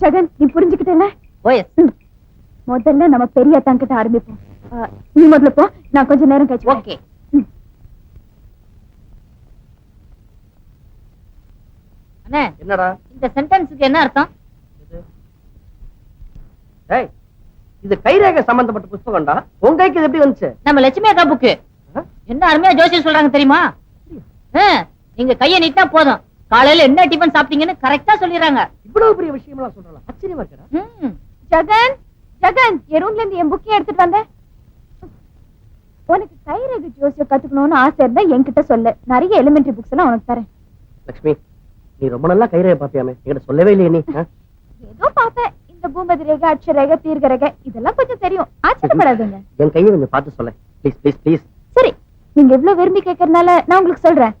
ஜெகன் நீ புரிஞ்சுக்கிட்டல முதல்ல நம்ம பெரிய தங்கிட்ட ஆரம்பிப்போம் நீ முதல்ல போ நான் கொஞ்ச நேரம் கழிச்சு. ஓகே. என்னடா? இந்த சென்டென்ஸுக்கு என்ன அர்த்தம்? ஏய் இது கைரேகை சம்பந்தப்பட்ட புஸ்தகம்டா. உங்க கைக்கு இது எப்படி வந்துச்சு? நம்ம லட்சுமி அக்கா புக்கு? என்ன அருமையா ஜோசியம் சொல்றாங்க தெரியுமா? நீங்க கைய நீட்டா போதும். காலையில என்ன டிபன் சாப்பிட்டீங்கன்னு கரெக்டா சொல்லிடுறாங்க. இவ்வளவு பெரிய விஷயமெல்லாம் சொல்றலாம் ஆச்சரியமா இருக்கடா. ம். ஜெகன் ஜெகன் என் ரூம்ல இருந்து என் புக்கையும் எடுத்துட்டு வந்தேன் உனக்கு கைரேகை ஜோசியம் கத்துக்கணும்னு ஆசை இருந்தா என்கிட்ட சொல்லு. நிறைய எலிமெண்டரி புக்ஸ் எல்லாம் உனக்கு தரேன். லட்சுமி நீ ரொம்ப நல்லா கைரேகை பாப்பியாமே என்கிட்ட சொல்லவே இல்லையே நீ? ஏதோ பாப்பேன் இந்த பூமதி ரேகை அட்ச ரேகை தீர்க்க ரேகை இதெல்லாம் கொஞ்சம் தெரியும். ஆச்சரியப்படாதீங்க. என் கையை கொஞ்சம் பார்த்து சொல்ல ப்ளீஸ் ப்ளீஸ் ப்ளீஸ் சரி நீங்க எவ்வளவு விரும்பி கேட்கறதுனால நான் உங்களுக்கு சொல்றேன்.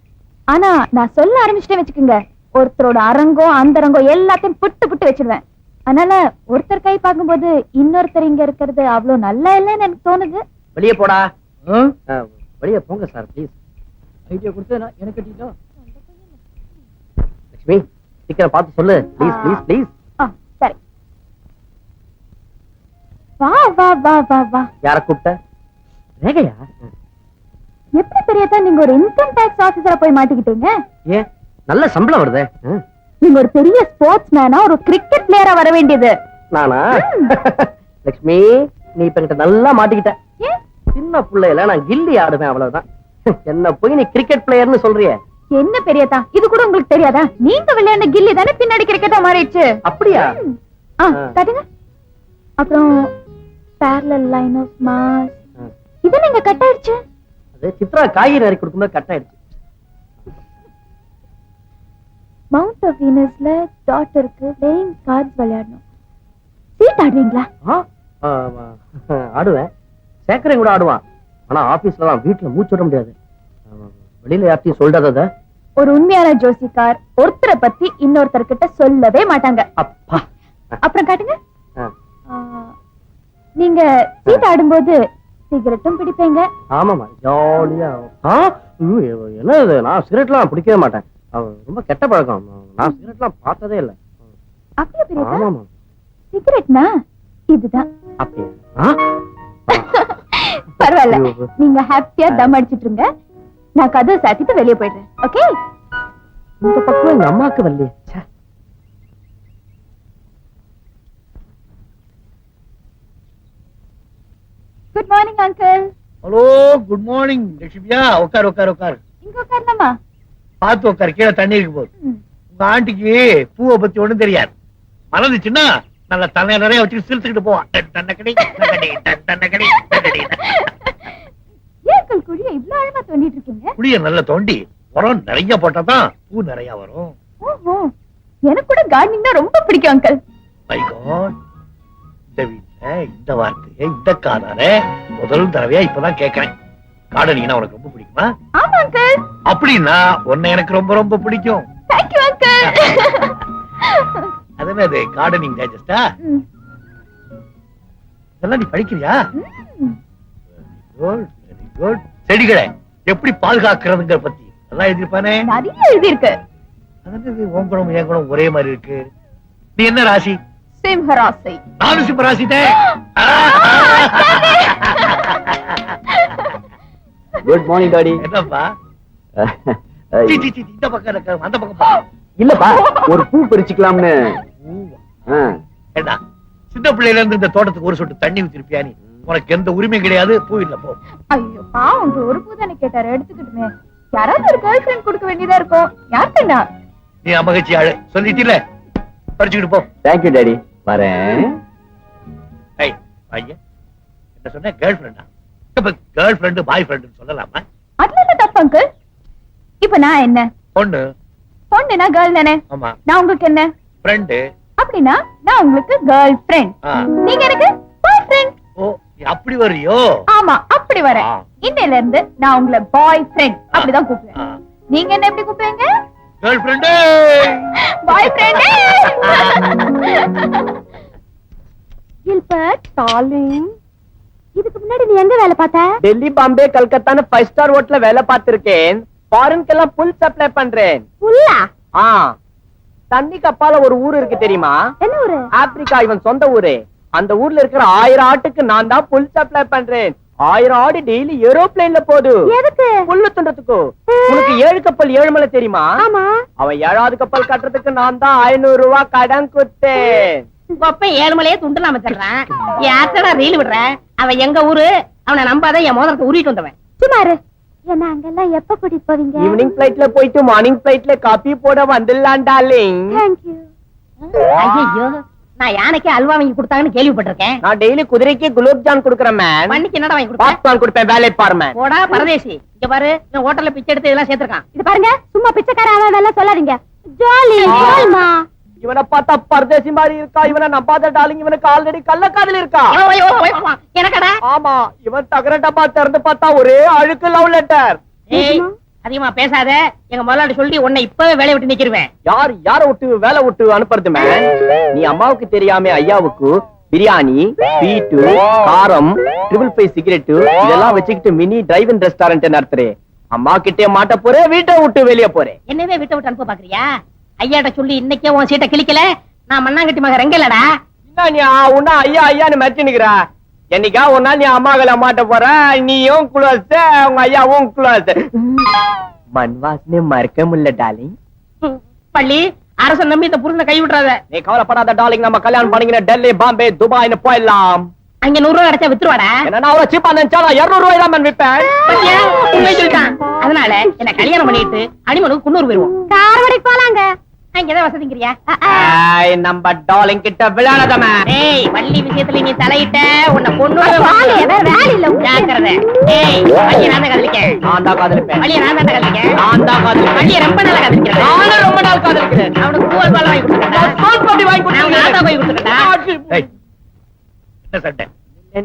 ஆனா நான் சொல்ல ஆரம்பிச்சிட்டே வச்சுக்கோங்க. ஒருத்தரோட அரங்கோ அந்தரங்கோ எல்லாத்தையும் புட்டு புட்டு வச்சிடுவேன் அதனால ஒருத்தர் கை பார்க்கும்போது இன்னொருத்தர் இங்க இருக்கிறது அவ்வளவு நல்லா இல்லைன்னு எனக்கு தோணுது. வெளியே போடா. வெளியே போங்க சார் ப்ளீஸ். ஐடியா கொடுத்து எனக்கு கட்டிட்டோம் லட்சுமி சீக்கிரம் பார்த்து சொல்லு. Please please please. சரி. வா வா வா வா வா. யார கூப்பிட்ட? ரேகையா? எப்படி பெரியதா நீங்க ஒரு இன்கம் டாக்ஸ் ஆபீசரா போய் மாட்டிக்கிட்டீங்க? ஏன்? நல்ல சம்பளம் வருதே. நீங்க ஒரு பெரிய ஸ்போர்ட்ஸ் மேனா ஒரு கிரிக்கெட் பிளேயரா வர வேண்டியது. நானா? லட்சுமி நீ இப்ப என்கிட்ட நல்லா மாட்டிக்கிட்ட. சின்ன பிள்ளையில நான் கில்லி ஆடுவேன் அவ்வளவுதான். என்ன போய் நீ கிரிக்கெட் பிளேயர்னு சொல்றியே? என்ன பெரியதா இது கூட உங்களுக்கு தெரியாதா? நீங்க விளையாண்ட கில்லி தானே பின்னாடி கிரிக்கெட்டா மாறிடுச்சு? அப்படியா. காட்டுங்க. அப்புறம் parallel லைன் ஆஃப் மாஸ். இது நீங்க கட் ஆயிடுச்சு? அது சித்ரா காய்கறி நறுக்கி கொடுக்கும்போது கட் ஆயிடுச்சு. மவுண்ட் ஆஃப் வீனஸ்ல டாட்டருக்கு பிளேயிங் கார்ட்ஸ் விளையாடணும். சீட் ஆடுவீங்களா? ஆடுவேன். சேக்கரையும் கூட ஆடுவான். ஆனா ஆபீஸ்ல தான். வீட்டுல மூச்சு விட முடியாது. வெளியில யார்ட்டையும் சொல்றத ஒரு உண்மையான ஜோசிக்கார் ஒருத்தரை பத்தி இன்னொருத்தர் கிட்ட சொல்லவே மாட்டாங்க. அப்பா. அப்புறம் காட்டுங்க. நீங்க சீட் ஆடும்போது சிகரெட்டும் பிடிப்பீங்க. ஆமாமா ஜாலியா என்ன இது? நான் சிகரெட்லாம் பிடிக்கவே மாட்டேன். ரொம்ப கெட்ட பழக்கம். நான் சிகரெட்லாம் பார்த்ததே இல்ல. ஆமாமா சிகரெட்னா? இதுதான். அப்படியா? பரவாயில்ல. நீங்க ஹாப்பியா தம் அடிச்சிட்டு இருங்க நான் கதவை சாத்திட்டு வெளியே போயிடுறேன். ஓகே இந்த பக்கம் எங்க அம்மாக்கு வரலையே ச்சே. Good morning uncle hello good morning லட்சுமியா உட்கார் உட்கார் உட்கார் இங்க உட்காரலாமா பார்த்து உட்கார் கீழே தண்ணி இருக்கு. உங்க ஆண்டிக்கு பூவை பத்தி ஒண்ணும் தெரியாது மறந்துச்சுன்னா நல்ல தலை நிறைய வச்சு சிரிச்சுக்கிட்டு போவான் தன்னக்கடி, தன்னக்கடி, தன்னக்கடி, தன்னக்கடி. ஏன் குழிய இவ்வளவு ஆழமா தோண்டிட்டு இருக்கீங்க புளிய நல்ல தோண்டி உரம் நிறைய போட்டாதான் பூ நிறைய வரும் எனக்கு கூட கார்டனிங் தான் ரொம்ப பிடிக்கும் அங்கிள் மை காட் இந்த இந்த வார்த்தையை இந்த காதால முதல் தடவையா இப்பதான் கேட்கறேன் கார்டனிங்னா உனக்கு ரொம்ப பிடிக்குமா? ஆமா அங்கிள் அப்படின்னா உன்னை எனக்கு ரொம்ப ரொம்ப பிடிக்கும். தேங்க் யூ அங்கிள் அது என்னது கார்டனிங் டைஜஸ்டா? இதெல்லாம் நீ படிக்கிறியா? குட் வெரி குட் செடிகளை எப்படி பாதுகாக்கிறதுங்கிற பத்தி எல்லாம் எழுதிருப்பானே நிறைய எழுதி இருக்கு அது என்னது உன் குணம் என் குணம் ஒரே மாதிரி இருக்கு. நீ என்ன ராசி? சிம்ஹராசை. நானும் சிம்ம ராசி குட் மார்னிங் டாடி என்னப்பா? இந்த பக்கம் இருக்க அந்த பக்கம் பா. இல்லப்பா ஒரு பூ பறிச்சுக்கலாம்னு. சின்ன பிள்ளையில இருந்து இந்த தோட்டத்துக்கு ஒரு சொட்டு தண்ணி ஊத்திருப்பியா நீ? உனக்கு எந்த உரிமையும் கிடையாது பூ இல்ல போ. ஐயோ பாவம் ஒரு பூதானே கேட்டாரு எடுத்துக்கிட்டுமே. யாராவது ஒரு கேர்ள் ஃபிரெண்ட் கொடுக்க வேண்டியதா இருக்கும் யாருக்குண்ணா நீ அம்மகச்சி ஆளு சொல்லிட்டீல பறிச்சுக்கிட்டு போ. தேங்க்யூ டாடி வரேன். ஐய் பையன் என்ன சொன்ன? கேர்ள் ஃபிரெண்டா இப்ப கேர்ள் ஃபிரெண்டு பாய் ஃபிரெண்டுன்னு சொல்லலாமா? அதுல என்ன தப்பு அங்கிள் இப்ப நான் என்ன? பொண்ணு. பொண்ணுனா கேர்ள் தானே? ஆமா. நான் உங்களுக்கு என்ன? ஃப்ரெண்டு அப்படின்னா நான் உங்களுக்கு கேர்ள் ஃபிரெண்ட். நீங்க எனக்கு பாய் ஃப்ரெண்ட் ஓ அப்படி வர்றியோ? ஆமா அப்படி வரேன். இன்னையில இருந்து நான் உங்களை பாய் ஃப்ரெண்ட் அப்படிதான் கூப்பிடுவேன். நீங்க என்ன எப்படி கூப்பிடுவீங்க? Girlfriend boyfriend Gilbert darling இதுக்கு முன்னாடி நீ எங்க வேலை பார்த்த? டெல்லி பாம்பே கல்கத்தான்னு ஃபைவ் ஸ்டார் ஹோட்டல்ல வேலை பார்த்திருக்கேன். ஃபாரின்க்கெல்லாம் புல் சப்ளை பண்றேன். புல்லா ஆ? தண்ணி கப்பால ஒரு ஊர் இருக்கு தெரியுமா? என்ன ஊரு? ஆப்பிரிக்கா இவன் சொந்த ஊரு. அந்த ஊர்ல இருக்கிற ஆயிரம் ஆட்டுக்கு நான் தான் புல் சப்ளை பண்றேன். ஆயிரம் ஆடு டெய்லி ஏரோப்ளேன்ல போகுது எதுக்கு? புல்லு துண்டத்துக்கு. உனக்கு ஏழு கப்பல் ஏழுமலை தெரியுமா? ஆமா. அவன் ஏழாவது கப்பல் கட்டுறதுக்கு நான் தான் ஐநூறு ரூபாய் கடன் கொடுத்தேன். கொப்ப ஏழு மலையே துண்டு நாம தர்றான் யார்த்தடா ரீல் விடுற. அவன் எங்க ஊரு? அவனை நம்பாத என் மோதிரத்தை உருவிட்டு வந்தவன். சுமாரு என்ன அங்கெல்லாம் எப்ப கூட்டிட்டு போவீங்க? ஈவினிங் பிளைட்ல போயிட்டு மார்னிங் பிளைட்ல காப்பி போட வந்துடலாம் டார்லிங் தேங்க்யூ ஐயோ நான் யானைக்கே அல்வா வாங்கி கொடுத்தாங்கன்னு கேள்விப்பட்டிருக்கேன். நான் டெய்லி குதிரைக்கு குலோப் ஜான் கொடுக்குறேன் மேன் பண்ணிக்கு என்னடா வாங்கி கொடுப்பேன் பாப்கார்ன் கொடுப்பேன் வேலை பாரு மேன் போடா பரதேசி. இங்க பாரு இந்த ஹோட்டல்ல பிச்சை எடுத்து இதெல்லாம் சேர்த்திருக்கான். இது பாருங்க சும்மா பிச்சைக்கார அவன் சொல்லாதீங்க. ஜாலி ஜாலிமா. இவனை பார்த்தா பரதேசி மாதிரி இருக்கா? இவனை நம்பாத டார்லிங் இவனுக்கு ஆல்ரெடி கள்ளக்காதல் இருக்கா? எனக்கடா? ஆமா இவன் தகர டப்பா திறந்து பார்த்தா ஒரே அழுக்கு லவ் லெட்டர் ஏய் அதிகமா பேசாத. எங்க முதலாளி சொல்லி உன்னை இப்பவே வேலையை விட்டு நிக்கிருவேன். யார் யார விட்டு வேலை விட்டு அனுப்புறது மேன் நீ அம்மாவுக்கு தெரியாம ஐயாவுக்கு. பிரியாணி ஸ்வீட்டு காரம் ட்ரிபிள் ஃபைவ் சிகரெட் இதெல்லாம் வச்சுக்கிட்டு மினி டிரைவ் ரெஸ்டாரண்ட் நடத்துறேன் அம்மா கிட்டே மாட்ட போறேன் வீட்டை விட்டு வெளியே போறேன் என்னவே விட்டு விட்டு அனுப்ப பாக்குறியா? ஐயாட்ட சொல்லி இன்னைக்கே உன் சீட்டை கிழிக்கல. நான் மண்ணாங்கட்டி மக ரெங்கலடா. என்ன நீ உன்ன ஐயா ஐயான்னு மிரட்டினுக்குற? என்னைக்கா ஒரு நாள் நீ அம்மாக்களை மாட்ட போற? நீயும் குளோஸ் உங்க ஐயாவும் குளோஸ் மண் வாசனை மறக்க முடியல டார்லிங். பள்ளி அரசன் நம்பி இந்த புருஷனை கை விட்டுறாத. நீ கவலைப்படாத டார்லிங். நம்ம கல்யாணம் பண்ணிக்கின டெல்லி பாம்பே துபாய்னு போயிடலாம். அங்க நூறு ரூபாய் கிடைச்சா வித்துருவாடா? என்ன அவ்வளவு சீப்பா நினைச்சா நான் இருநூறு ரூபாய் தான் விற்பேன் சொல்லிட்டான். அதனால என்ன கல்யாணம் பண்ணிட்டு அடிமனுக்கு குன்னூர் போயிருவோம். காரவடி போலாங்க. அங்கதான் வசதிங்கிறியா? நம்ம டார்லிங் கிட்ட விளையாடாதமே ஏய் வள்ளி விஷயத்துல நீ தலையிட்ட உன்னை கொண்டு வாலு, இல்ல. ஜாக்கிரதை. ஏய் வள்ளிய நான் தான் கதலிக்கேன் நான் தான் காதலிப்பேன். வள்ளிய நான் தான் கதலிக்கேன் நான் தான் காதலிப்பேன். வள்ளிய ரொம்ப கதலிக்கிறேன் நானும் ரொம்ப நாள் காதலிக்கிறேன். அவனுக்கு பால் வாங்கி வாங்கி நான் என்ன சண்டை?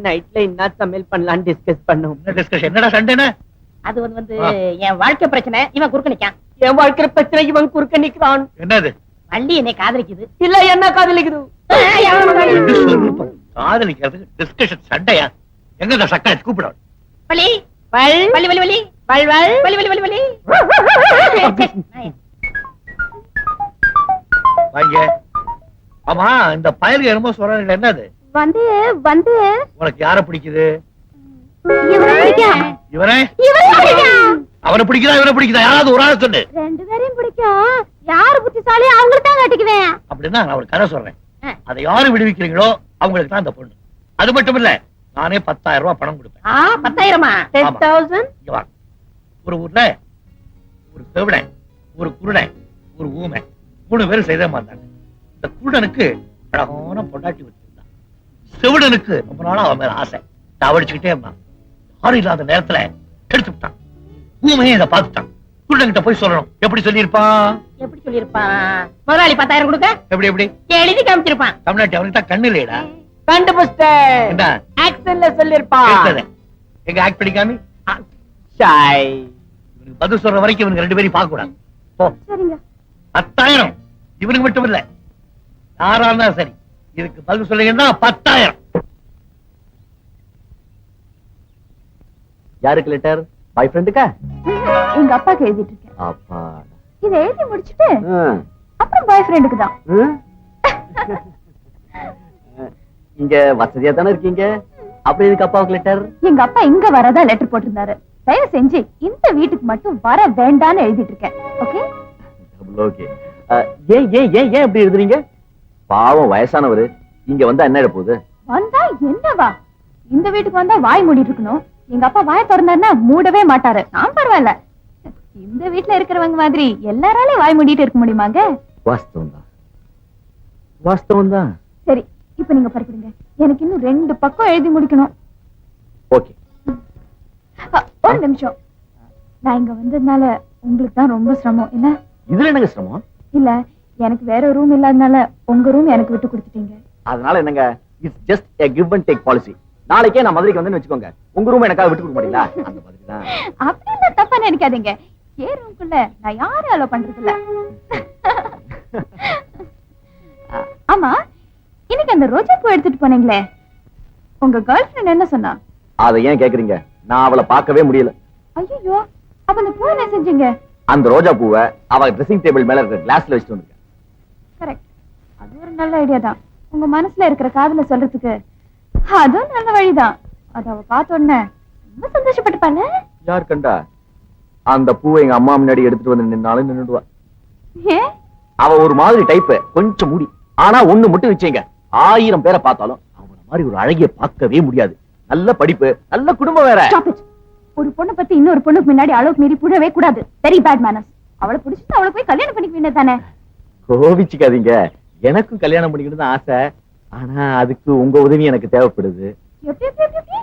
நைட்ல என்ன சமையல் பண்ணலாம்னு டிஸ்கஸ் பண்ணும். என்ன டிஸ்கஷன் என்னடா அது வந்து. என் வாழ்க்கை பிரச்சனை இவன் குறுக்க நிக்கான். என் வாழ்க்கை பிரச்சனை இவன் குறுக்க நிக்கிறான். என்னது? வள்ளி என்னை காதலிக்குது. இல்ல என்ன காதலிக்குது? ஏய், அவன் நம்ம காதலி. ரெண்டு சொரூபம். காதலிக்கிறதுக்கு டிஸ்கஷன் சண்டையா? எங்க சக்கரை கூப்பிட. வள்ளி? வள். வள்ளி வள்ளி வள்ளி. வள் வள். வள்ளி வள்ளி வள்ளி வள்ளி. வாங்க. ஆமா இந்த பயலுக்கு என்னமோ சொல்றாங்க என்னது? வந்து வந்து. உனக்கு யார பிடிக்குது? பிடிக்கும் அவனை பிடிக்குதா இவனை பிடிக்குதா? யாராவது ஒரு ஆளை சொல்லு. ரெண்டு பேரையும் பிடிக்கும் யாரு புத்திசாலி? அவங்களுக்கு தான் கட்டிக்குவேன். அப்படின்னா நான் ஒரு கதை சொல்றேன். அதை யாரு விடுவிக்கிறீங்களோ அவங்களுக்கு தான் அந்த பொண்ணு. அது மட்டும் இல்ல நானே பத்தாயிரம் ரூபாய் பணம் கொடுப்பேன். பத்தாயிரமா. ஒரு ஊர்ல ஒரு செவிடன் ஒரு குருடன் ஒரு ஊமை. மூணு பேரும் செய்த மாட்டாங்க இந்த குருடனுக்கு அழகான பொண்டாட்டி வச்சிருந்தான் செவிடனுக்கு ரொம்ப நாளா அவன் மேல ஆசை. தவடிச்சுக்கிட்டே இருந்தான். இல்லாத நேரத்துல எடுத்து விட்டான். ஊமையே இதை பார்த்துட்டான். குருடன் கிட்ட போய் சொல்லணும். எப்படி சொல்லியிருப்பான் எப்படி சொல்லிருப்பான் முதலாளி பத்தாயிரம் கொடுக்க? எப்படி எப்படி? எழுதி காமிச்சிருப்பான். தமிழ்நாட்டு அவனுக்கு தான் கண்ணு இல்லையடா. கண்டுபிடிச்சிட்டேன் ஆக்சன்ல எடுத்தது. எங்க ஆக்ட் பண்ணிக்காமி? ஷாய். பதில் சொல்ற வரைக்கும் இவனுக்கு ரெண்டு பேரும் பார்க்க கூடாது போ பத்தாயிரம். இவனுக்கு மட்டும் இல்ல. யாரா இருந்தா சரி. இதுக்கு பதில் சொல்லுங்கன்னா பத்தாயிரம். யாருக்கு லெட்டர் பாய் ஃப்ரெண்டுக்கா எங்க அப்பாக்கு எழுதிட்டு இருக்கேன். அப்பா. இதை எழுதி முடிச்சிட்டு அப்புறம் பாய் ஃப்ரெண்டுக்கு தான் இங்க வசதியா தானே இருக்கீங்க? அப்புறம் இதுக்கு அப்பாவுக்கு லெட்டர் எங்க அப்பா இங்க வரதா லெட்டர் போட்டிருந்தாரு. தயவு செஞ்சு இந்த வீட்டுக்கு மட்டும் வர வேண்டாம்னு எழுதிட்டு இருக்கேன். ஓகே? ஓகே. ஏன் ஏன் ஏன் ஏன் இப்படி எழுதுறீங்க? பாவம் வயசானவரு. இங்க வந்தா என்ன போகுது வந்தா என்னவா? இந்த வீட்டுக்கு வந்தா வாய் மூடிட்டு இருக்கணும். எங்க அப்பா வாய திறந்தாருன்னா மூடவே மாட்டாரு. நான் பரவாயில்ல. இந்த வீட்டுல இருக்கிறவங்க மாதிரி எல்லாராலையும் வாய் மூடிட்டு இருக்க முடியுமாங்க வாஸ்தவம் தான் வாஸ்தவம் தான் சரி இப்ப நீங்க பரப்பிடுங்க எனக்கு இன்னும் ரெண்டு பக்கம் எழுதி முடிக்கணும். ஓகே. ஒரு நிமிஷம். நான் இங்க வந்ததுனால உங்களுக்கு தான் ரொம்ப சிரமம். என்ன? இதுல என்னங்க சிரமம்? இல்ல எனக்கு வேற ரூம் இல்லாதனால உங்க ரூம் எனக்கு விட்டு கொடுத்துட்டீங்க. அதனால என்னங்க? It's just a give and take policy நாளைக்கே நான் மதுரைக்கு வந்து வச்சுக்கோங்க. உங்க ரூம் எனக்காக விட்டு கொடுக்க மாட்டீங்களா? அந்த மாதிரி தான் அப்படிலாம் தப்பா நினைக்காதீங்க. ரூம்குள்ள நான் யாரும் அலோ பண்றது இல்ல ஆமா இன்னைக்கு அந்த ரோஜா பூ எடுத்துட்டு போனீங்களே. உங்க கேர்ள் ஃபிரெண்ட் என்ன சொன்னா? அதை ஏன் கேக்குறீங்க? நான் அவளை பார்க்கவே முடியல. ஐயோ அப்ப அந்த பூ என்ன செஞ்சீங்க? அந்த ரோஜா பூவை அவ ட்ரெஸ்ஸிங் டேபிள் மேல இருக்கிற கிளாஸ்ல வச்சுட்டு வந்திருக்கேன் கரெக்ட் அது ஒரு நல்ல ஐடியா தான். உங்க மனசுல இருக்கிற காதல சொல்றதுக்கு அதுவும் நல்ல வழிதான். அத அவ பார்த்த உடனே ரொம்ப சந்தோஷப்பட்டுப்பால யார் கண்டா? அந்த பூவை எங்க அம்மா முன்னாடி எடுத்துட்டு வந்து நின்னாலும் நின்னுடுவா. ஏன் அவ ஒரு மாதிரி டைப் கொஞ்சம் முடி. ஆனா ஒண்ணு மட்டும் வச்சீங்க ஆயிரம் பேரை பார்த்தாலும் அவன மாதிரி ஒரு அழகிய பார்க்கவே முடியாது. நல்ல படிப்பு நல்ல குடும்பம் வேற. ஒரு பொண்ணை பத்தி இன்னொரு பொண்ணுக்கு முன்னாடி அளவுக்கு மீறி புழவே கூடாது. வெரி பேட் மேனஸ் அவளை பிடிச்சிட்டு அவளை போய் கல்யாணம் பண்ணிக்க வேண்டியது தானே? கோவிச்சுக்காதீங்க. எனக்கும் கல்யாணம் பண்ணிக்கணும் ஆசை. ஆனா அதுக்கு உங்க உதவி எனக்கு தேவைப்படுது. எப்படி, எப்படி, எப்படி, எப்படி?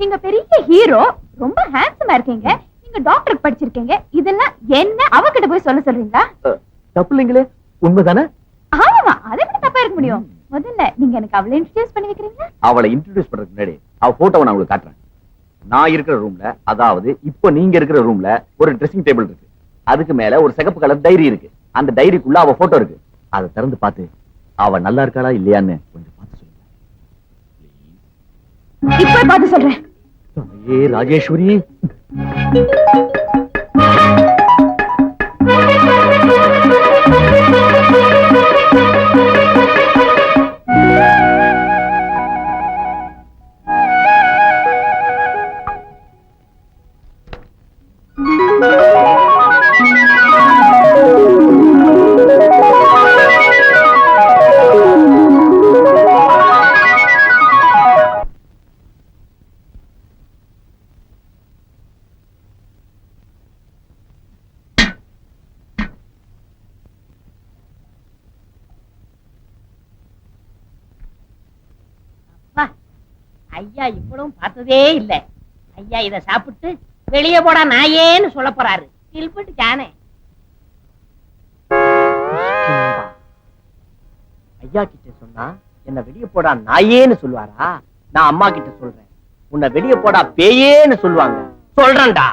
நீங்க பெரிய ஹீரோ ரொம்ப ஹேண்ட்ஸமா இருக்கீங்க. நீங்க டாக்டருக்கு படிச்சிருக்கீங்க. இதெல்லாம் என்ன? அவகிட்ட போய் சொல்ல சொல்றீங்களா? தப்பு இல்லைங்களே உண்மைதானே? ஆமா அதை விட தப்பா இருக்க முடியும். முதல்ல நீங்க எனக்கு அவளை இன்ட்ரடியூஸ் பண்ணி வைக்கிறீங்களா? அவளை இன்ட்ரோடியூஸ் பண்றதுக்கு முன்னாடி அவ போட்டோவை நான் உங்களுக்கு காட்டுறேன். நான் இருக்கிற ரூம்ல அதாவது இப்போ நீங்க இருக்கிற ரூம்ல ஒரு ட்ரெஸ்ஸிங் டேபிள் இருக்கு. அதுக்கு மேல ஒரு சிகப்பு கலர் டைரி இருக்கு. அந்த டைரிக்குள்ள அவ போட்டோ இருக்கு. அதை திறந்து பார்த்து அவ நல்லா இருக்காளா இல்லையான்னு கொஞ்சம் பார்த்து சொல்லுங்க. இப்ப பார்த்து சொல்றேன். ஏ ராஜேஸ்வரி. பார்த்ததே இல்ல. ஐயா இத சாப்பிட்டு வெளியே போடா நாயேன்னு சொல்ல போறாரு. கில்பட்டு கானே ஐயா கிட்ட சொன்னா என்ன வெளிய போடா நாயேன்னு சொல்லுவாரா? நான் அம்மா கிட்ட சொல்றேன். உன்னை வெளிய போடா பேயேன்னு சொல்லுவாங்க. சொல்றேன்டா.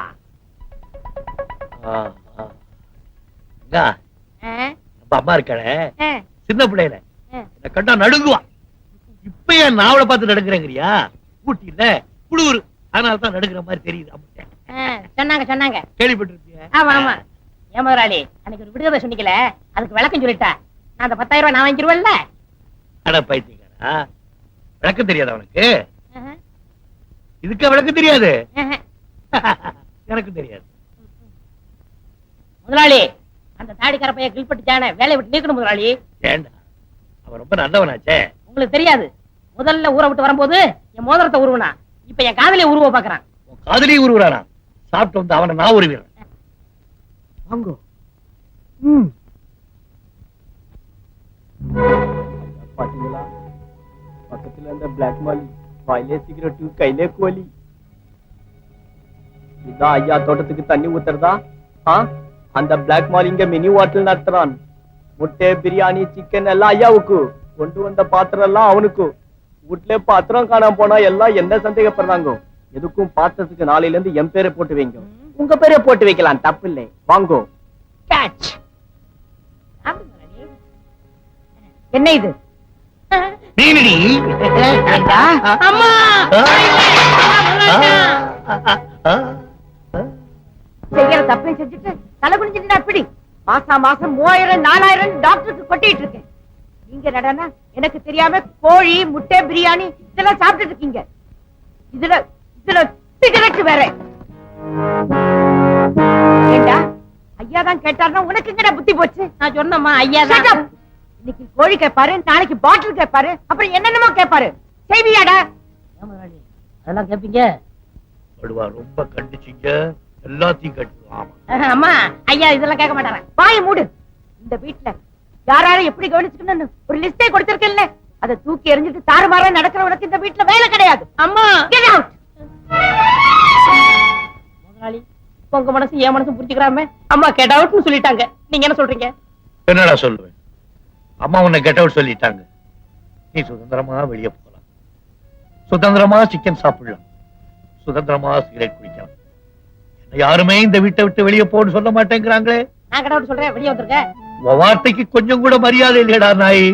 அம்மா இருக்காளே. சின்ன பிள்ளையில. என்ன கண்டா நடுங்குவா. இப்ப ஏன் நாவல பார்த்து நடுங்குறேங்கிறியா? ஊட்டியில. குளிர் அதனால தான் நடுங்குற மாதிரி தெரியுது அம்மாட்ட. சொன்னாங்க சொன்னாங்க. கேள்விப்பட்டிருப்பிய? ஆமா ஆமா. ஏன் முதலாளி அன்னைக்கு ஒரு விடுதலை சொன்னீங்கல அதுக்கு விளக்கம் சொல்லிட்டா. நான் அந்த பத்தாயிரம் ரூபாய் நான் வாங்கிடுவேன்ல அட பைத்தியக்காரா. விளக்கம் தெரியாதா அவனுக்கு இதுக்கு விளக்கம் தெரியாது? எனக்கு தெரியாது. முதலாளி அந்த தாடிக்கார பையன் கில்பட்டு ஜான வேலையை விட்டு நீக்கணும் முதலாளி. ஏண்டா? அவன் ரொம்ப நல்லவனாச்சே. உங்களுக்கு தெரியாது. முதல்ல ஊரை விட்டு வரும்போது என் மோதிரத்தை உருவனா. இப்ப என் காதலிய உருவ பாக்குறான். உன் காதலியும் உருவுறானா? சாப்பிட்டு வந்து அவனை நான் உருவிடுறேன். வாங்கோ. பாத்தீங்களா? பக்கத்துல அந்த பிளாக் மாலி வாயிலே சிகரெட்டு கையிலே கோலி இதான் ஐயா தோட்டத்துக்கு தண்ணி ஊத்துறதா? அந்த பிளாக் மால் இங்க மினி ஹோட்டல் நடத்துறான். முட்டை பிரியாணி சிக்கன் எல்லாம் ஐயாவுக்கு. கொண்டு வந்த பாத்திரம் எல்லாம் அவனுக்கு. வீட்ல பாத்திரம் காணாம போனா எல்லாம் என்ன சந்தேகப்படுறாங்க? எதுக்கும் பாத்திரத்துக்கு நாளையில இருந்து என் பேரை போட்டு வைங்க. உங்க பேரை போட்டு வைக்கலாம் தப்பு இல்லை வாங்கோ கேட்ச் என்ன இது? மீனடி. அம்மா! செய்யற தப்பை செஞ்சுட்டு தலை குனிஞ்சிட்டு அப்படி மாசா மாசம் மூவாயிரம் நாலாயிரம் டாக்டருக்கு கொட்டிட்டு இருக்கேன். நீங்க நடனா எனக்கு தெரியாம கோழி முட்டை பிரியாணி இதெல்லாம் சாப்பிட்டுட்டு இருக்கீங்க. இதுல இதுல சிகரெட் வேற. ஏண்டா? ஐயா தான் கேட்டாருன்னா உனக்கு எங்கடா புத்தி போச்சு? நான் சொன்னம்மா ஐயா தான். இன்னைக்கு கோழி கேட்பாரு நாளைக்கு பாட்டில் கேட்பாரு அப்புறம் என்னென்னமோ கேட்பாரு செய்வியாடா? அதெல்லாம் கேப்பீங்க? ரொம்ப கண்டிச்சிங்க எல்லாத்தையும் கட்டுவான் ஆமா. அம்மா ஐயா இதெல்லாம் கேட்க மாட்டாங்க வாயை மூடு. இந்த வீட்டுல யாரார எப்படி கவனிச்சுக்கணும்னு ஒரு லிஸ்டே கொடுத்திருக்கேன்ல. அதை தூக்கி எறிஞ்சிட்டு தாறுமாறா நடக்கிறவனுக்கு இந்த வீட்டுல வேலை கிடையாது. அம்மா! கெட் அவுட் முதலாளி உங்க மனசு என் மனசு புரிஞ்சுக்கிறாம அம்மா கெட் அவுட்னு சொல்லிட்டாங்க. நீங்க என்ன சொல்றீங்க? என்னடா சொல்லுவேன்? அம்மா உன்னை கெட் அவுட் சொல்லிட்டாங்க. நீ சுதந்திரமா வெளியே போகலாம். சுதந்திரமா சிக்கன் சாப்பிடலாம். சுதந்திரமா சிகரெட் குடிக்கலாம். யாருமே இந்த வீட்டை விட்டு வெளியே போன்னு சொல்ல மாட்டேங்கிறாங்களே. நான் கெட் அவுட் சொல்றேன். வெளியே வந்துருங்க. உன் வார்த்தைக்கு கொஞ்சம் கூட மரியாதை இல்லையடா நாய்.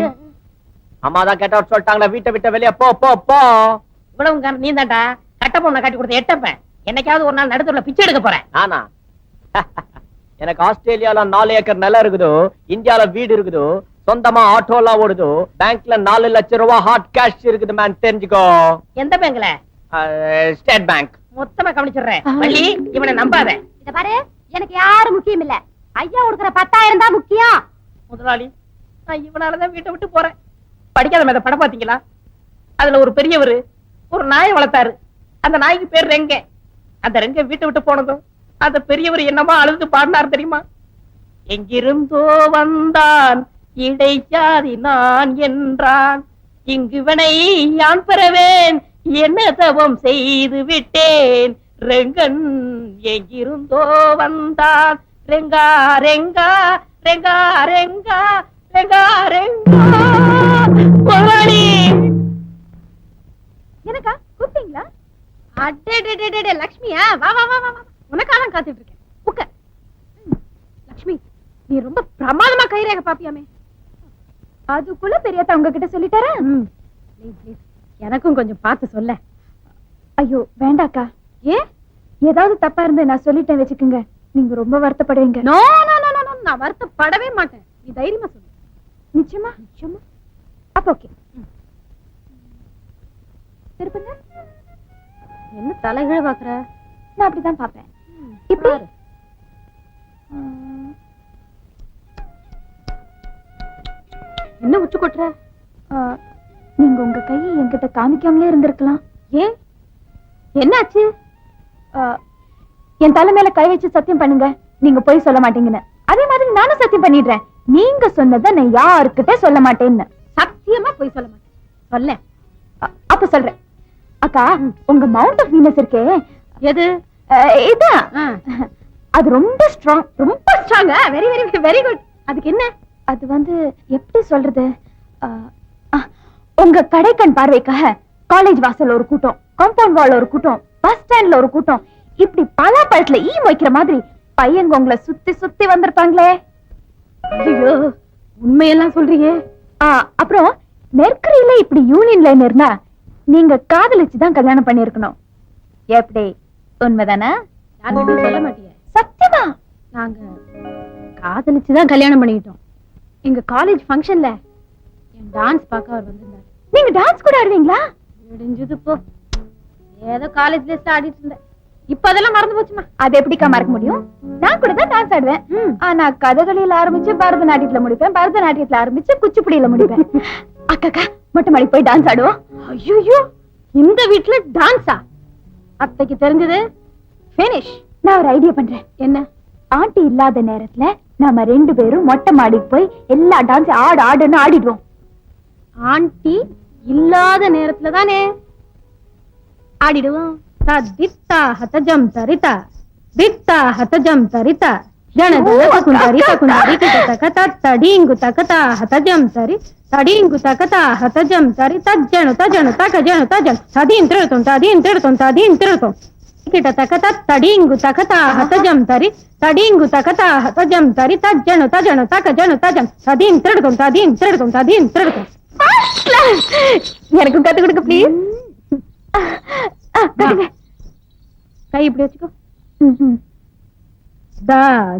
அம்மா தான் கேட்ட சொல்லிட்டாங்களா வீட்டை விட்டு வெளியே போ போ போ. இவ்வளவு நீ தான்டா கட்ட பொண்ணை கட்டி கொடுத்த எட்டப்பேன் என்னைக்காவது ஒரு நாள் நடுத்தூர்ல பிச்சை எடுக்க போறேன். நானா? எனக்கு ஆஸ்திரேலியால நாலு ஏக்கர் நிலம் இருக்குதோ இந்தியால வீடு இருக்குதோ சொந்தமா ஆட்டோ எல்லாம் ஓடுது பேங்க்ல நாலு லட்சம் ரூபாய் ஹாட் கேஷ் இருக்குது மேன் தெரிஞ்சுக்கோ. எந்த பேங்க்ல ஸ்டேட் பேங்க் மொத்தமா கவனிச்சிடுறேன். வள்ளி இவனை நம்பாத. இத பாரு எனக்கு யாரும் முக்கியம் இல்ல. ஐயா கொடுக்குற பத்தாயிரம் தான் முக்கியம். முதலாளி நான் இவனாலதான் வீட்டை விட்டு போறேன். படிக்காத மேத படம் பாத்தீங்களா அதுல ஒரு பெரியவர் ஒரு நாயை வளர்த்தாரு. அந்த நாய்க்கு பேர் ரெங்க. அந்த ரெங்க வீட்டை விட்டு போனதும் அந்த பெரியவர் என்னமா அழுது பாடினார் தெரியுமா? எங்கிருந்தோ வந்தான் இடைச்சாதி நான் என்றான். இங்கு வினை யான் பெறவேன்? என்ன தவம் செய்து விட்டேன். ரெங்கன் எங்கிருந்தோ வந்தான் ரெங்கா ரெங்கா ரெங்கா ரெங்கா ரெங்கா ரெங்கா. முதலாளி எனக்கா கூப்பிட்டீங்களா? அடே லக்ஷ்மியா? வா வா வா வா வா. உனக்காக காத்துட்டு இருக்கேன். உக்க லக்ஷ்மி நீ ரொம்ப பிரமாதமா கைரேக பாப்பியாமே. அதுக்குள்ள பெரியத்தா உங்ககிட்ட சொல்லிட்டாரா? எனக்கும் கொஞ்சம் பார்த்து சொல்ல. ஐயோ வேண்டாக்கா. ஏன்? ஏதாவது தப்பா இருந்து நான் சொல்லிட்டேன் வச்சுக்கோங்க. நீங்க ரொம்ப வருத்தப்படுவீங்க. நோ நோ நோ நோ நான் வருத்தப்படவே மாட்டேன். நீ தைரியமா சொல்லு. நிச்சயமா நிச்சயமா. அப்ப ஓகே திருப்புங்க. என்ன தலைகீழ பாக்குற? நான் அப்படிதான் பாப்பேன் இப்படி? என்ன உச்சு கொட்டுற? நீங்க உங்க கையை என்கிட்ட காமிக்காமலே இருந்திருக்கலாம். ஏன்? என்னாச்சு? என் தலை மேல கை வச்சு சத்தியம் பண்ணுங்க. நீங்க போய் சொல்ல மாட்டீங்கன்னு. அதே மாதிரி நானும் சத்தியம் பண்ணிடுறேன். நீங்க சொன்னதை நான் யாருக்கிட்ட சொல்ல மாட்டேன்னு. சத்தியமா போய் சொல்ல மாட்டேன். சொல்ல அப்ப சொல்றேன். அக்கா உங்க மவுண்ட் ஆஃப் வீனஸ் இருக்கே. எது? இதான். அது ரொம்ப ஸ்ட்ராங் ரொம்ப ஸ்ட்ராங்கா வெரி வெரி வெரி குட் அதுக்கு என்ன? அது வந்து எப்படி சொல்றது? உங்க கடைக்கண் பார்வைக்காக காலேஜ் வாசல்ல ஒரு கூட்டம் காம்பவுண்ட் வால்ல ஒரு கூட்டம் பஸ் ஸ்டாண்ட்ல ஒரு கூட்டம் இப்படி பல பழத்துல ஈ வைக்கிற மாதிரி பையங்க உங்களை சுத்தி சுத்தி வந்திருப்பாங்களே. ஐயோ உண்மையெல்லாம் சொல்றீங்க? அப்புறம் மெர்க்கரியில இப்படி யூனியன் லைன் இருந்தா நீங்க காதலிச்சு தான் கல்யாணம் பண்ணிருக்கணும் எப்படி? உண்மைதானே? சொல்ல மாட்டீங்க சத்தியமா? நாங்க காதலிச்சு தான் கல்யாணம் பண்ணிக்கிட்டோம். எங்க காலேஜ் ஃபங்க்ஷன்ல என் டான்ஸ் பார்க்க அவர் வந்திருந்தார். நீங்க டான்ஸ் கூட ஆடுவீங்களா? விடிஞ்சது போ. ஏதோ காலேஜ்ல ஆடிட்டு இருந்தேன். இப்ப அதெல்லாம் மறந்து போச்சுமா. அது எப்படிக்கா மறக்க முடியும்? நான் கூட தான் டான்ஸ் ஆடுவேன். ஆனா கதகளியில ஆரம்பிச்சு பரதநாட்டியத்துல முடிப்பேன். பரதநாட்டியத்துல ஆரம்பிச்சு குச்சிப்புடியில முடிப்பேன். அக்காக்கா மொட்டை மாடி போய் டான்ஸ் ஆடுவோம். ஐயோ இந்த வீட்ல டான்ஸா அத்தைக்கு தெரிஞ்சது? ஃபினிஷ் நான் ஒரு ஐடியா பண்றேன். என்ன? ஆண்டி இல்லாத நேரத்துல நாம ரெண்டு பேரும் மொட்டை மாடிக்கு போய் எல்லா டான்ஸ் ஆடு ஆடுன்னு ஆடிடுவோம். ஆண்டி இல்லாத நேரத்துல தானே? ஆடிடுவோம். తద్దిత్తా హతజం తరిత దిత్తా హతజం తరిత జనదన కుందరిత కుందరికి తక తడీంగు తకత హతజం తరి తడీంగు తకత హతజం తరి తజ్జను తజను తక జను తజం తదీం తిరుతం తదీం తిరుతం తదీం తిరుతం కిట తకత తడీంగు తకత హతజం తరి తడీంగు తకత హతజం తరి తజ్జను తజను తక జను తజం తదీం తిరుతం తదీం తిరుతం తదీం తిరుతం எனக்கு கத்து கொடுக்க ப்ளீஸ் కై ఇప్పుడు వచ్చుకో. ద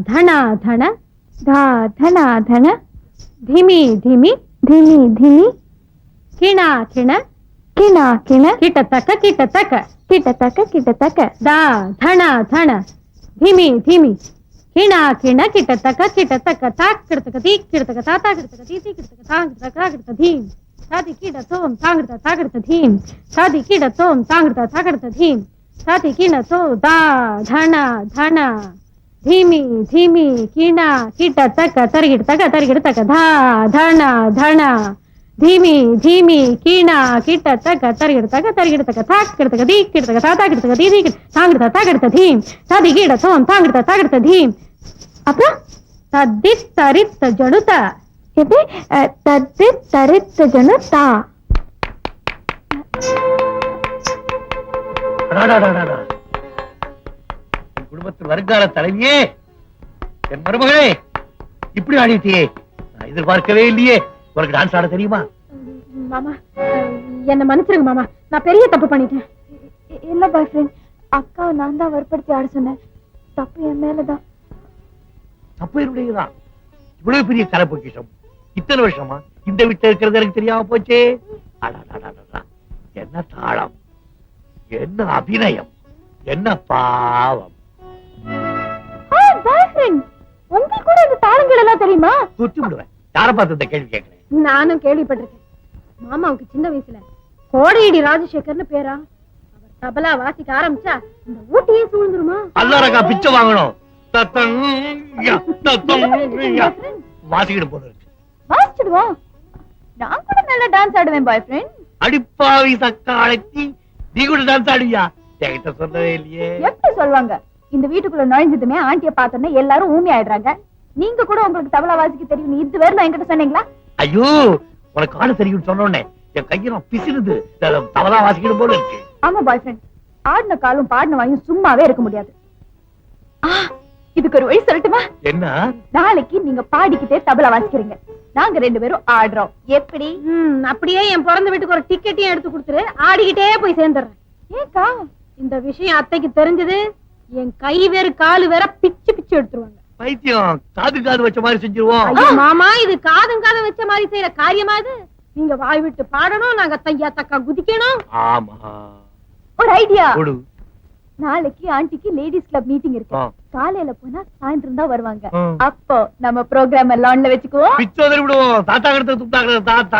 ధణ ధణ. ధ ధణ ధణ. ధిమి ధిమి. ధిమి ధిమి. కిణ కిణ. కిణ కిణ. కిట తక కిట తక కిట తక కిట తక ద ధణ ధణ. ధిమి ధిమి. కిణ కిణ కిట తక కిట తక తాక్ కిడతక తీ కిడతక తా తా కిడతక తీ తీ కిడతక తా కిడతక కిడత ధీమ్ సాతి కీడ తోం తాంగడత తాగడత ధీం సాతి కీడ తోం తాంగడత తాగడత ధీం సాతి కీణ తో ధీమి ధీమి కీణ కీట తక తరిగిడ తక ధా ధణ ధణ ధీమి ధీమి కీణ కీట తక తరిగిడతక తరిగిడతక తాకిడతక దీకిడతక తాతాకిడతక దీదీకి తాంగిడత తాగడత ధీం తది కీడ తోం తాంగిడత తాగడత ధీం అప్పుడు తద్ది తరిత్త జడుత କେବେ ତଦେ ତରେ ତଜନ குடும்பத்து வருங்கால தலைவியே என் மருமகளே இப்படி ஆடிட்டியே. நான் எதிர்பார்க்கவே இல்லையே. உனக்கு டான்ஸ் ஆட தெரியுமா? மாமா என்ன மன்னிச்சிருங்க மாமா. நான் பெரிய தப்பு பண்ணிட்டேன். இல்ல பாய் ஃப்ரெண்ட் அக்கா நான் தான் வற்படுத்தி ஆட சொன்னேன். தப்பு என் மேலதான். தப்பு என்னுடையதான் இவ்வளவு பெரிய கலப்பொக்கிஷம் இத்தனை வருஷமா இந்த வீட்டுல இருக்கிறது எனக்கு தெரியாம போச்சே. என்ன தாளம் என்ன அபிநயம் என்ன பாவம் உங்களுக்கு கூட இந்த தாளங்கள் எல்லாம் தெரியுமா? குத்தி விடுவேன் யார பார்த்து இந்த கேள்வி கேட்கிறேன்? நானும் கேள்விப்பட்டிருக்கேன். மாமாவுக்கு சின்ன வயசுல கோடையடி ராஜசேகர்னு பேரா? அவர் தபலா வாசிக்க ஆரம்பிச்சா இந்த ஊட்டியே சூழ்ந்துருமா? அல்லாரக்கா பிச்சை வாங்கணும். வாசிக்கிட்டு போல இருக்கு வாசிச்சிடுவோம் நான் கூட நல்லா டான்ஸ் ஆடுவேன் பாய் ஃப்ரெண்ட் அடிப்பாவி சக்கா அழைத்தி நீ கூட டான்ஸ் ஆடுவியா? என்கிட்ட சொல்லவே இல்லையே. எப்படி சொல்லுவாங்க இந்த வீட்டுக்குள்ள நுழைஞ்சதுமே ஆண்டிய பார்த்தோன்னே எல்லாரும் ஊமி ஆயிடுறாங்க. நீங்க கூட உங்களுக்கு தபலா வாசிக்க தெரியும் இது வேற என்கிட்ட சொன்னீங்களா? ஐயோ உனக்கு ஆடு தெரியும் சொன்னோடனே என் கையெல்லாம் பிசிறுது. தவறா வாசிக்கணும் போல இருக்கு. ஆமா பாய் ஃப்ரெண்ட் ஆடின காலும் பாடின வாயும் சும்மாவே இருக்க முடியாது. இதுக்கு ஒரு வழி சொல்லட்டுமா? என்ன? நாளைக்கு நீங்க பாடிக்கிட்டே தபலா வாசிக்கிறீங்க. நாங்க ரெண்டு பேரும் ஆடுறோம். எப்படி? அப்படியே என் பிறந்த வீட்டுக்கு ஒரு டிக்கெட்டையும் எடுத்து கொடுத்துரு. ஆடிக்கிட்டே போய் சேர்ந்துடுறேன். ஏக்கா இந்த விஷயம் அத்தைக்கு தெரிஞ்சது. என் கை வேறு காலு வேற பிச்சு பிச்சு எடுத்துருவாங்க. பைத்தியம் காது காது வச்ச மாதிரி செஞ்சிருவோம். மாமா இது காதும் காதும் வச்ச மாதிரி செய்யற காரியமா இது? நீங்க வாய் விட்டு பாடணும் நாங்க தையா தக்கா குதிக்கணும். ஆமா. ஒரு ஐடியா கொடு. நாளைக்கு ஆண்டிக்கு லேடிஸ் கிளப் மீட்டிங் இருக்கு. காலையில போனா சாயந்தரம் தான் வருவாங்க. அப்போ நம்ம ப்ரோக்ராம் எல்லாம் வச்சுக்குவோம். தாத்தா